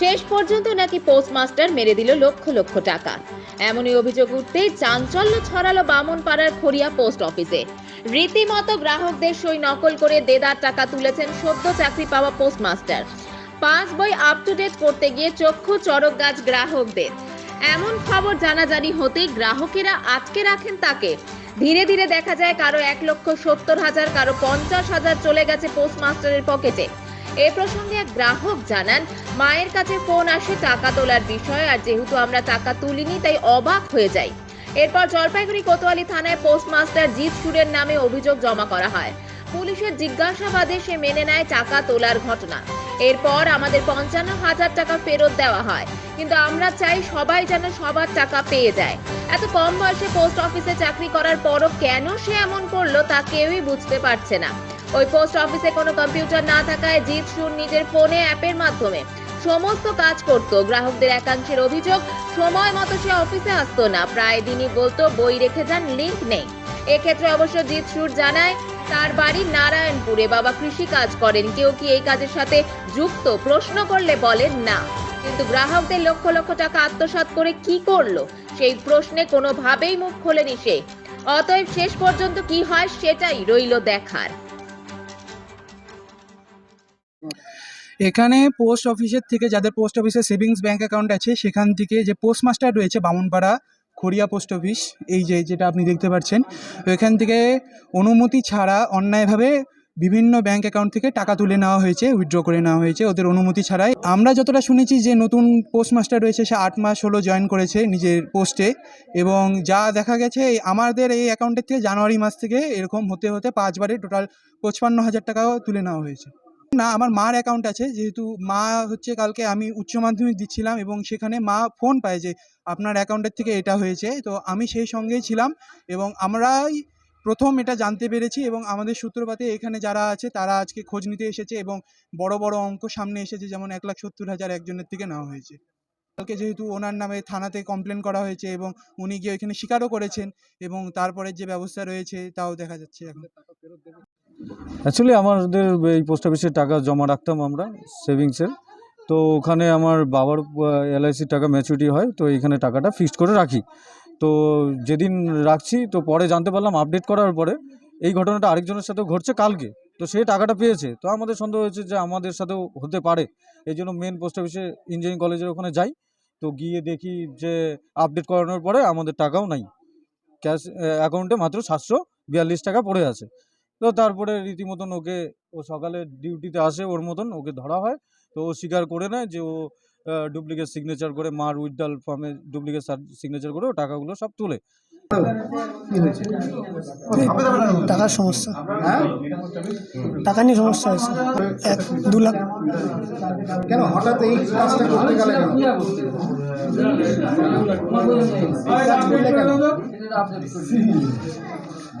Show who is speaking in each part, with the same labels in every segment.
Speaker 1: শেষ পর্যন্ত নাকি পোস্টমাস্টার মেরে দিল লক্ষ লক্ষ টাকা। এমনই অভিযোগ উঠতেই চাঞ্চল্য ছড়ালো বামনপাড়ার খড়িয়া পোস্ট অফিসে। রীতিমতো গ্রাহকদের সই নকল করে দেদার টাকা তুলেছেন সদ্য চাকরি পাওয়া পোস্টমাস্টার। পাঁচ বই আপ টু ডেট করতে গিয়ে চক্ষু চড়ক গাছ গ্রাহকদের। এমন খবর জানাজানি হতেই গ্রাহকেরা আটকে রাখেন তাকে। ধীরে ধীরে দেখা যায় কারও এক লক্ষ সত্তর হাজার, কারও পঞ্চাশ হাজার চলে গেছে পোস্টমাস্টারের পকেটে। এ প্রসঙ্গে এক গ্রাহক জানান, মায়ের কাছে ফোন আসে টাকা তোলার বিষয়ে আর যেহেতু আমরা টাকা তুলিনি তাই অবাক হয়ে যাই। এরপর জলপাইগুড়ি কোতোয়ালি থানায় পোস্টমাস্টার জিৎ সুরের নামে অভিযোগ জমা করা হয়। পুলিশের জিজ্ঞাসাবাদে সে মেনে নেয় টাকা তোলার ঘটনা। এরপর আমাদের পঞ্চান্ন হাজার টাকা ফেরত দেওয়া হয়। কিন্তু আমরা চাই সবাই যেন সবার টাকা পেয়ে যায়। এত কম বয়সে পোস্ট অফিসে চাকরি করার পরও কেন সে এমন করল তা কেউই বুঝতে পারছে না। ওই পোস্ট অফিসে কোনো কম্পিউটার না থাকায় জিৎ সুর নিজের ফোনে অ্যাপের মাধ্যমে সমস্ত কাজ করত। গ্রাহকদের একাংশের অভিযোগ, সময় মতো সে অফিসে আসতো না। প্রায় দিনই বলতো, বই রেখে যান, লিঙ্ক নেই। এক্ষেত্রে অবশ্য জিৎ সুর জানায়, তার বাড়ি নারায়ণপুরে। বাবা কৃষি কাজ করেন। কেউ কি এই কাজের সাথে যুক্ত? প্রশ্ন করলে বলেন, না। কিন্তু গ্রাহকদের লক্ষ লক্ষ টাকা আত্মসাৎ করে কি করল? সেই প্রশ্নে কোনোভাবেই মুখ খোলেনি সে। অতএব শেষ পর্যন্ত কি হয় সেটাই রইল দেখার।
Speaker 2: এখানে পোস্ট অফিসের থেকে যাদের পোস্ট অফিসে সেভিংস ব্যাঙ্ক অ্যাকাউন্ট আছে, সেখান থেকে যে পোস্টমাস্টার রয়েছে, বামুনপাড়া খড়িয়া পোস্ট অফিস এই যে, যেটা আপনি দেখতে পাচ্ছেন এখান থেকে অনুমতি ছাড়া অন্যায়ভাবে বিভিন্ন ব্যাংক অ্যাকাউন্ট থেকে টাকা তুলে নেওয়া হয়েছে উইথড্র করে নেওয়া হয়েছে, ওদের অনুমতি ছাড়াই। আমরা যতটা শুনেছি যে নতুন পোস্টমাস্টার রয়েছে, সে আট মাস হলো জয়েন করেছে নিজের পোস্টে এবং যা দেখা গেছে আমাদের এই অ্যাকাউন্টের থেকে জানুয়ারি মাস থেকে এরকম হতে হতে পাঁচবারে টোটাল পঁচপান্ন হাজার টাকাও তুলে নেওয়া হয়েছে। না, আমার মার অ্যাকাউন্ট আছে। যেহেতু মা হচ্ছে কালকে আমি উচ্চ মাধ্যমিক দিচ্ছিলাম এবং সেখানে মা ফোন পায় যে, আপনার অ্যাকাউন্টের থেকে এটা হয়েছে। তো আমি সেই সঙ্গেই ছিলাম এবং আমরাই প্রথম এটা জানতে পেরেছি এবং আমাদের সূত্রপাতে এখানে যারা আছে, তারা আজকে খোঁজ নিতে এসেছে এবং বড় বড় অঙ্ক সামনে এসেছে, যেমন এক লাখ সত্তর হাজার একজনের থেকে নেওয়া হয়েছে। কালকে যেহেতু ওনার নামে থানাতে কমপ্লেন করা হয়েছে এবং উনি গিয়ে ওইখানে স্বীকারও করেছেন এবং তারপরে যে ব্যবস্থা রয়েছে, তাও দেখা যাচ্ছে এখন।
Speaker 3: অ্যাকচুয়ালি আমাদের এই পোস্ট অফিসে টাকা জমা রাখতাম আমরা সেভিংসের তো ওখানে আমার বাবার এলআইসির টাকা ম্যাচুরিটি হয়, তো এখানে টাকাটা ফিক্সড করে রাখি। তো যেদিন রাখছি, তো পরে জানতে পারলাম আপডেট করার পরে এই ঘটনাটা আরেকজনের সাথেও ঘটছে কালকে। তো সে টাকাটা পেয়েছে। তো আমাদের সন্দেহ হয়েছে যে আমাদের সাথেও হতে পারে। এই জন্য মেন পোস্ট অফিসে ইঞ্জিনিয়ারিং কলেজের ওখানে যাই। তো গিয়ে দেখি যে আপডেট করানোর পরে আমাদের টাকাও নাই। ক্যাশ অ্যাকাউন্টে মাত্র সাতশো বিয়াল্লিশ টাকা পড়ে আছে। তো তারপরে রীতিমতন ওকে ও সকালে ডিউটিতে আসে ওর মতন ওকে ধরা হয়। তো ও স্বীকার করে নেয় যে ও ডুপ্লিকেট সিগনেচার করে মার উইথড্রাল ফর্মে ডুপ্লিকেট সিগনেচার করে ও টাকাগুলো সব তুলে।
Speaker 4: টাকার সমস্যা। টাকা নিয়ে সমস্যা হয়েছে। এক দু লাখ।
Speaker 5: কেন হঠাৎ এই কাজটা করতে গেলে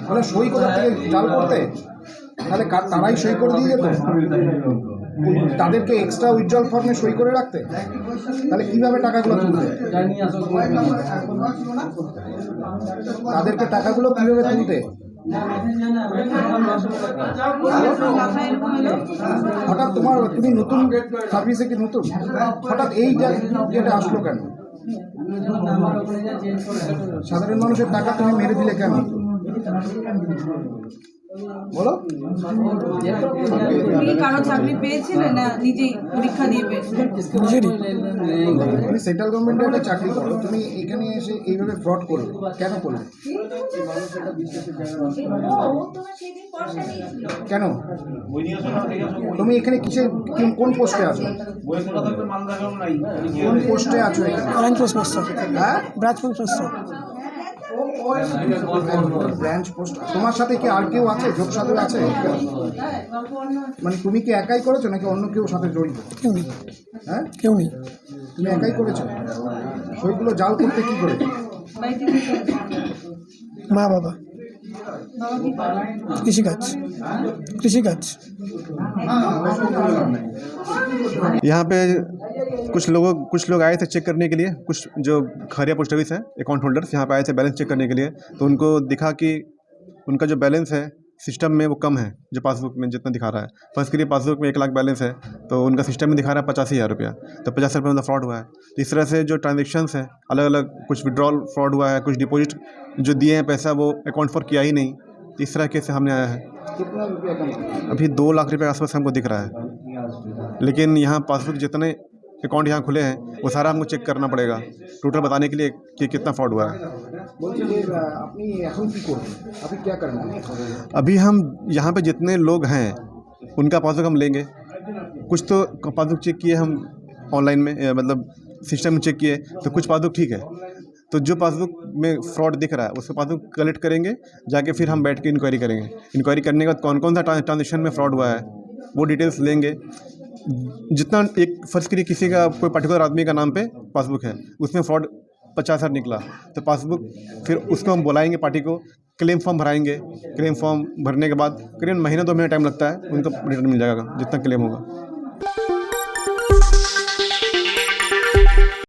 Speaker 5: মানে সই কোথা থেকে জাল করতে? তাহলে তারাই সই করে দিয়ে যেত? তাদেরকে এক্সট্রা উইথড্রল ফর্মে সই করে রাখতে? তাহলে কীভাবে টাকাগুলো তুলতে? তাদেরকে টাকাগুলো কীভাবে তুলতে? হঠাৎ তোমার, তুমি নতুন সার্ভিসে কি নতুন? হঠাৎ এই যেটা আসলো কেন? সাধারণ মানুষের টাকা তুমি মেরে দিলে কেন? বলো।
Speaker 6: কারও চাকরি পেয়েছিলেন না নিজেই পরীক্ষা দিয়ে
Speaker 5: তুমি সেন্ট্রাল গভর্নমেন্টের একটা চাকরি করো তুমি এখানে এসে এইভাবে ফ্রড করলে কেন করলে? কেন? তুমি এখানে কিসের কোন- কোন পোস্টে আছো? কোন পোস্টে আছো এখানে?
Speaker 4: ব্রাঞ্চ পোস্ট
Speaker 5: হ্যাঁ?
Speaker 4: Branch post master.
Speaker 5: Branch post তোমার সাথে কি আর কেউ আছে যোগ সাথে আছে মানে তুমি কি একাই করেছো নাকি অন্য কেউ সাথে জড়িত
Speaker 4: কেউ নেই
Speaker 5: হ্যাঁ
Speaker 4: কেউ নেই
Speaker 5: তুমি একাই করেছো সইগুলো জাল করতে কি করে
Speaker 6: বাড়িতে কি করছেন?
Speaker 4: মা বাবা
Speaker 6: বাবা কি করেন?
Speaker 4: কৃষিকাজ কৃষিকাজ
Speaker 7: यहाँ पे कुछ लोगों कुछ लोग आए थे चेक करने के लिए कुछ जो खरिया पोस्ट ऑफ़िस है अकाउंट होल्डर्स यहाँ पर आए थे बैलेंस चेक करने के लिए तो उनको दिखा कि उनका जो बैलेंस है सिस्टम में वो कम है जो पासबुक में जितना दिखा रहा है। फ़र्ज़ करिए पासबुक में एक लाख बैलेंस है तो उनका सिस्टम में दिखा रहा है पचासी हज़ार रुपया तो पचास हज़ार रुपये फ्रॉड हुआ है। तो इस तरह से जो ट्रांजेक्शन्स हैं अलग अलग कुछ विड्रॉल फ्रॉड हुआ है कुछ डिपॉजिट जो दिए हैं पैसा वो अकाउंट फॉर किया ही नहीं। तो इस तरह के से हमने आया है।
Speaker 5: कितना रुपया
Speaker 7: अभी दो लाख रुपये के आसपास हमको दिख रहा है। लेकिन यहाँ पासबुक जितने अकाउंट यहाँ खुले हैं, वो सारा हमको चेक करना पड़ेगा। टोटल बताने के लिए कि कितना फ्रॉड हुआ है।
Speaker 5: अभी क्या करना है
Speaker 7: अभी हम यहाँ पे जितने लोग हैं, उनका पासबुक हम लेंगे। कुछ तो पासबुक चेक किए हम ऑनलाइन में मतलब सिस्टम में चेक किए तो कुछ पासबुक ठीक है। तो जो पासबुक में फ्रॉड दिख रहा है, उसको पासबुक कलेक्ट करेंगे, जाके फिर हम बैठ के इंक्वायरी करेंगे। इंक्वायरी करने के बाद कौन कौन सा ट्रांजेक्शन में फ्रॉड हुआ है, वो डिटेल्स लेंगे। जितना एक फ़र्ज़ करिए किसी का, कोई पर्टिकुलर आदमी का नाम पे पासबुक है, उसमें फ्रॉड पचास हज़ार निकला। तो पासबुक फिर उसको हम बुलाएँगे पार्टी को क्लेम फॉर्म भराएँगे। क्लेम फॉर्म भरने के बाद करीब महीना, दो महीना टाइम लगता है, उनको रिटर्न मिल जाएगा, जितना क्लेम होगा।